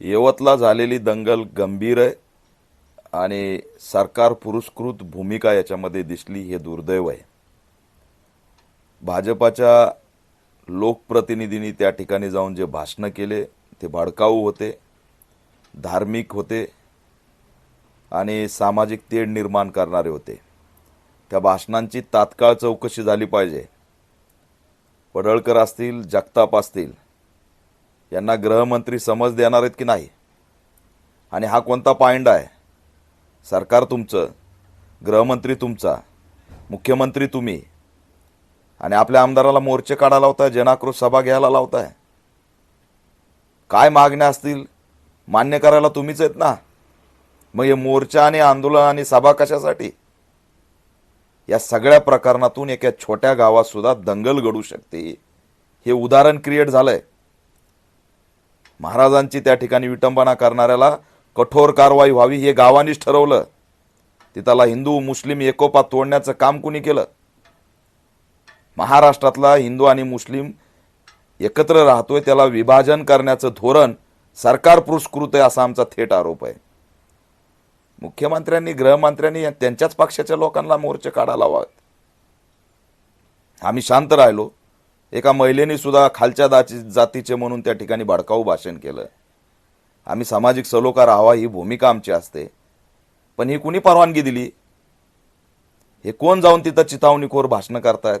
यवतला झालेली दंगल गंभीर आहे आणि सरकार पुरस्कृत भूमिका याच्यामध्ये दिसली हे दुर्दैव आहे. भाजपाच्या लोकप्रतिनिधींनी त्या ठिकाणी जाऊन जे भाषणं केले ते भडकाऊ होते धार्मिक होते आणि सामाजिक तेढ निर्माण करणारे होते. त्या भाषणांची तात्काळ चौकशी झाली पाहिजे. पडळकर असतील जगताप असतील यांना गृहमंत्री समज देणार आहेत की नाही? आणि हा कोणता पायंडा आहे? सरकार तुमचं गृहमंत्री तुमचा मुख्यमंत्री तुम्ही आणि आपल्या आमदाराला मोर्चे काढायला लावताय जनाक्रोश सभा घ्यायला लावताय. काय मागण्या असतील? मान्य करायला तुम्हीच आहेत ना? मग हे मोर्चा आणि आंदोलन आणि सभा कशासाठी? या सगळ्या प्रकरणातून एका छोट्या गावात सुद्धा दंगल घडू शकते. हे उदाहरण क्रिएट झालंय. महाराजांची त्या ठिकाणी विटंबना करणाऱ्याला कठोर कारवाई व्हावी हे गावानीच ठरवलं. तिथला हिंदू मुस्लिम एकोपा तोडण्याचं काम कुणी केलं? महाराष्ट्रातला हिंदू आणि मुस्लिम एकत्र राहतोय त्याला विभाजन करण्याचं धोरण सरकार पुरस्कृत आहे असा आमचा थेट आरोप आहे. मुख्यमंत्र्यांनी गृहमंत्र्यांनी त्यांच्याच पक्षाच्या लोकांना मोर्चे काढायला हवात. आम्ही शांत राहिलो. एका महिलेने सुद्धा खालच्या दाची जातीचे म्हणून त्या ठिकाणी भडकाऊ भाषण केलं. आम्ही सामाजिक सलोखा राहावा ही भूमिका आमची असते. पण ही कुणी परवानगी दिली? हे कोण जाऊन तिथं चितावणीखोर भाषणं करतायत?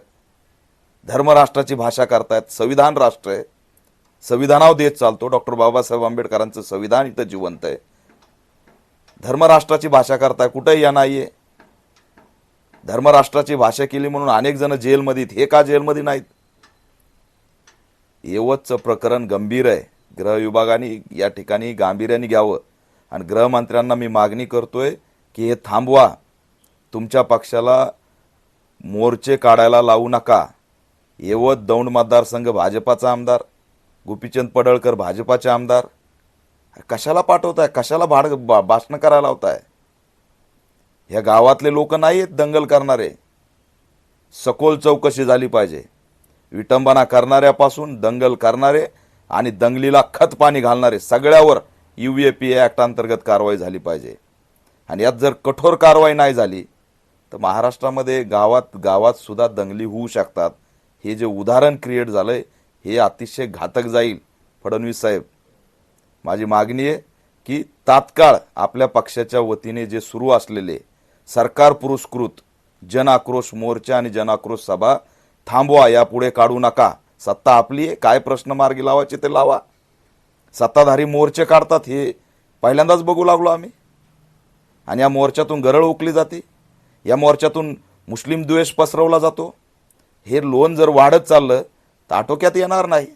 धर्मराष्ट्राची भाषा करतायत? संविधान राष्ट्र आहे. संविधानावर देत चालतो. डॉक्टर बाबासाहेब आंबेडकरांचं संविधान इथं जिवंत आहे. धर्मराष्ट्राची भाषा करताय. कुठंही या नाहीये. धर्मराष्ट्राची भाषा केली म्हणून अनेक जण जेलमध्ये हे का जेलमध्ये नाहीत? यवतचं प्रकरण गंभीर आहे. गृह विभागाने या ठिकाणी गांभीर्याने घ्यावं. आणि गृहमंत्र्यांना मी मागणी करतोय की हे थांबवा. तुमच्या पक्षाला मोर्चे काढायला लावू नका. यवत दौंड मतदारसंघ भाजपाचा आमदार गोपीचंद पडळकर भाजपाचे आमदार. कशाला पाठवताय? कशाला भाड बा- भाषणं करायला लावताय? ह्या गावातले लोक नाही आहेत दंगल करणारे. सखोल चौकशी झाली पाहिजे. विटंबना करणाऱ्यापासून दंगल करणारे आणि दंगलीला खत पाणी घालणारे सगळ्यावर यू ए पी ॲक्टांतर्गत कारवाई झाली पाहिजे. आणि यात जर कठोर कारवाई नाही झाली तर महाराष्ट्रामध्ये गावात गावात सुद्धा दंगली होऊ शकतात. हे जे उदाहरण क्रिएट झालंय हे अतिशय घातक जाईल. फडणवीस साहेब माझी मागणी आहे की तात्काळ आपल्या पक्षाच्या वतीने जे सुरू असलेले सरकार पुरस्कृत जन आक्रोश मोर्चा आणि जन आक्रोश सभा थांबवा यापुढे काढू नका. सत्ता आपली आहे काय प्रश्न मार्गी लावायचे ते लावा. सत्ताधारी मोर्चे काढतात हे पहिल्यांदाच बघू लागलो आम्ही. आणि या मोर्चातून गरळ उकली जाते. या मोर्चातून मुस्लिम द्वेष पसरवला जातो. हे लोन जर वाढत चाललं तर आटोक्यात येणार नाही.